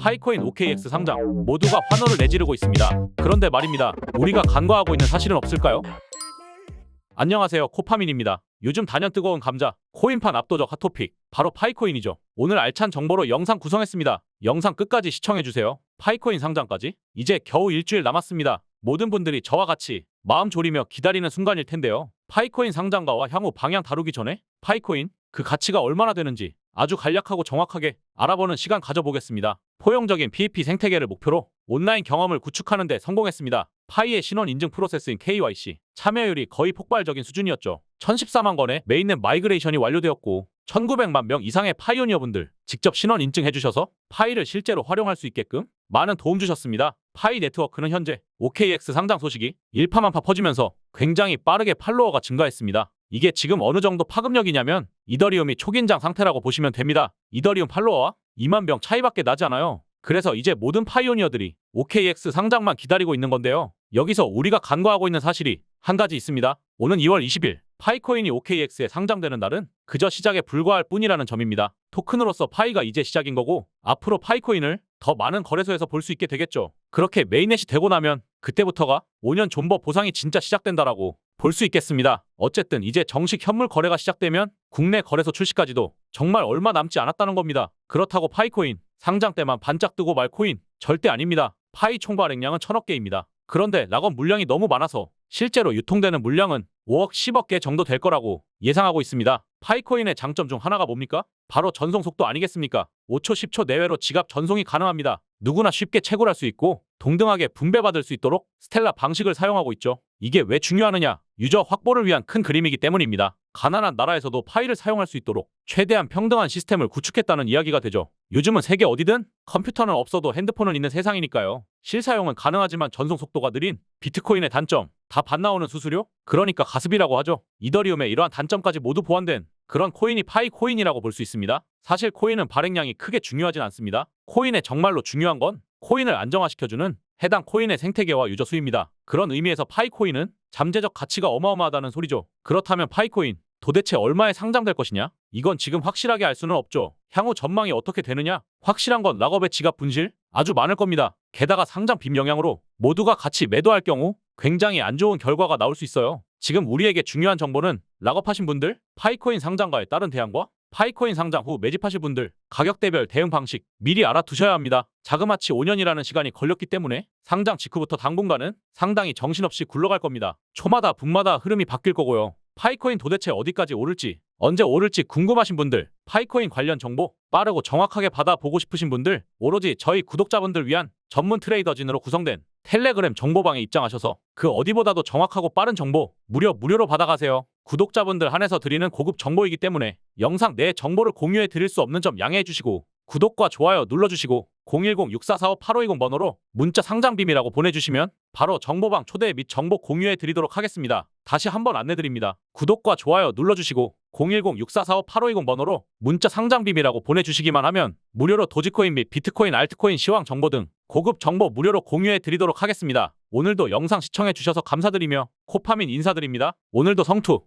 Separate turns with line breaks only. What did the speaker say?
파이코인 OKX 상장 모두가 환호를 내지르고 있습니다. 그런데 말입니다. 우리가 간과하고 있는 사실은 없을까요? 안녕하세요. 코파민입니다. 요즘 단연 뜨거운 감자, 코인판 압도적 핫토픽, 바로 파이코인이죠. 오늘 알찬 정보로 영상 구성했습니다. 영상 끝까지 시청해주세요. 파이코인 상장까지 이제 겨우 일주일 남았습니다. 모든 분들이 저와 같이 마음 졸이며 기다리는 순간일 텐데요. 파이코인 상장가와 향후 방향 다루기 전에 파이코인 그 가치가 얼마나 되는지 아주 간략하고 정확하게 알아보는 시간 가져보겠습니다. 포용적인 PEP 생태계를 목표로 온라인 경험을 구축하는 데 성공했습니다. 파이의 신원 인증 프로세스인 KYC 참여율이 거의 폭발적인 수준이었죠. 1014만 건의 메인넷 마이그레이션이 완료되었고 1900만 명 이상의 파이오니어분들 직접 신원 인증해 주셔서 파이를 실제로 활용할 수 있게끔 많은 도움 주셨습니다. 파이 네트워크는 현재 OKX 상장 소식이 일파만파 퍼지면서 굉장히 빠르게 팔로워가 증가했습니다. 이게 지금 어느 정도 파급력이냐면 이더리움이 초긴장 상태라고 보시면 됩니다. 이더리움 팔로워와 2만 병 차이밖에 나지 않아요. 그래서 이제 모든 파이오니어들이 OKX 상장만 기다리고 있는 건데요. 여기서 우리가 간과하고 있는 사실이 한 가지 있습니다. 오는 2월 20일 파이코인이 OKX에 상장되는 날은 그저 시작에 불과할 뿐이라는 점입니다. 토큰으로서 파이가 이제 시작인 거고 앞으로 파이코인을 더 많은 거래소에서 볼 수 있게 되겠죠. 그렇게 메인넷이 되고 나면 그때부터가 5년 존버 보상이 진짜 시작된다라고 볼 수 있겠습니다. 어쨌든 이제 정식 현물 거래가 시작되면 국내 거래소 출시까지도 정말 얼마 남지 않았다는 겁니다. 그렇다고 파이코인 상장 때만 반짝 뜨고 말 코인 절대 아닙니다. 파이 총 발행량은 천억 개입니다. 그런데 락업 물량이 너무 많아서 실제로 유통되는 물량은 5억 10억 개 정도 될 거라고 예상하고 있습니다. 파이코인의 장점 중 하나가 뭡니까? 바로 전송 속도 아니겠습니까? 5초 10초 내외로 지갑 전송이 가능합니다. 누구나 쉽게 채굴할 수 있고 동등하게 분배받을 수 있도록 스텔라 방식을 사용하고 있죠. 이게 왜 중요하느냐? 유저 확보를 위한 큰 그림이기 때문입니다. 가난한 나라에서도 파이를 사용할 수 있도록 최대한 평등한 시스템을 구축했다는 이야기가 되죠. 요즘은 세계 어디든 컴퓨터는 없어도 핸드폰은 있는 세상이니까요. 실사용은 가능하지만 전송 속도가 느린 비트코인의 단점, 다 반나오는 수수료? 그러니까 가습이라고 하죠. 이더리움의 이러한 단점까지 모두 보완된 그런 코인이 파이 코인이라고 볼 수 있습니다. 사실 코인은 발행량이 크게 중요하진 않습니다. 코인의 정말로 중요한 건 코인을 안정화시켜주는 해당 코인의 생태계와 유저 수입니다. 그런 의미에서 파이코인은 잠재적 가치가 어마어마하다는 소리죠. 그렇다면 파이코인 도대체 얼마에 상장될 것이냐? 이건 지금 확실하게 알 수는 없죠. 향후 전망이 어떻게 되느냐? 확실한 건 락업의 지갑 분실 아주 많을 겁니다. 게다가 상장 빔 영향으로 모두가 같이 매도할 경우 굉장히 안 좋은 결과가 나올 수 있어요. 지금 우리에게 중요한 정보는 락업하신 분들, 파이코인 상장과의 다른 대안과 파이코인 상장 후 매집하실 분들 가격대별 대응 방식 미리 알아두셔야 합니다. 자그마치 5년이라는 시간이 걸렸기 때문에 상장 직후부터 당분간은 상당히 정신없이 굴러갈 겁니다. 초마다 분마다 흐름이 바뀔 거고요. 파이코인 도대체 어디까지 오를지 언제 오를지 궁금하신 분들 파이코인 관련 정보 빠르고 정확하게 받아보고 싶으신 분들 오로지 저희 구독자분들 위한 전문 트레이더진으로 구성된 텔레그램 정보방에 입장하셔서 그 어디보다도 정확하고 빠른 정보 무려 무료로 받아가세요. 구독자분들 한해서 드리는 고급 정보이기 때문에 영상 내 정보를 공유해 드릴 수 없는 점 양해해 주시고 구독과 좋아요 눌러주시고 010-6445-8520 번호로 문자 상장 비밀이라고 보내주시면 바로 정보방 초대 및 정보 공유해 드리도록 하겠습니다. 다시 한번 안내드립니다. 구독과 좋아요 눌러주시고 010-6445-8520 번호로 문자 상장 비밀이라고 보내주시기만 하면 무료로 도지코인 및 비트코인, 알트코인 시황 정보 등 고급 정보 무료로 공유해 드리도록 하겠습니다. 오늘도 영상 시청해 주셔서 감사드리며 코파민 인사드립니다. 오늘도 성투!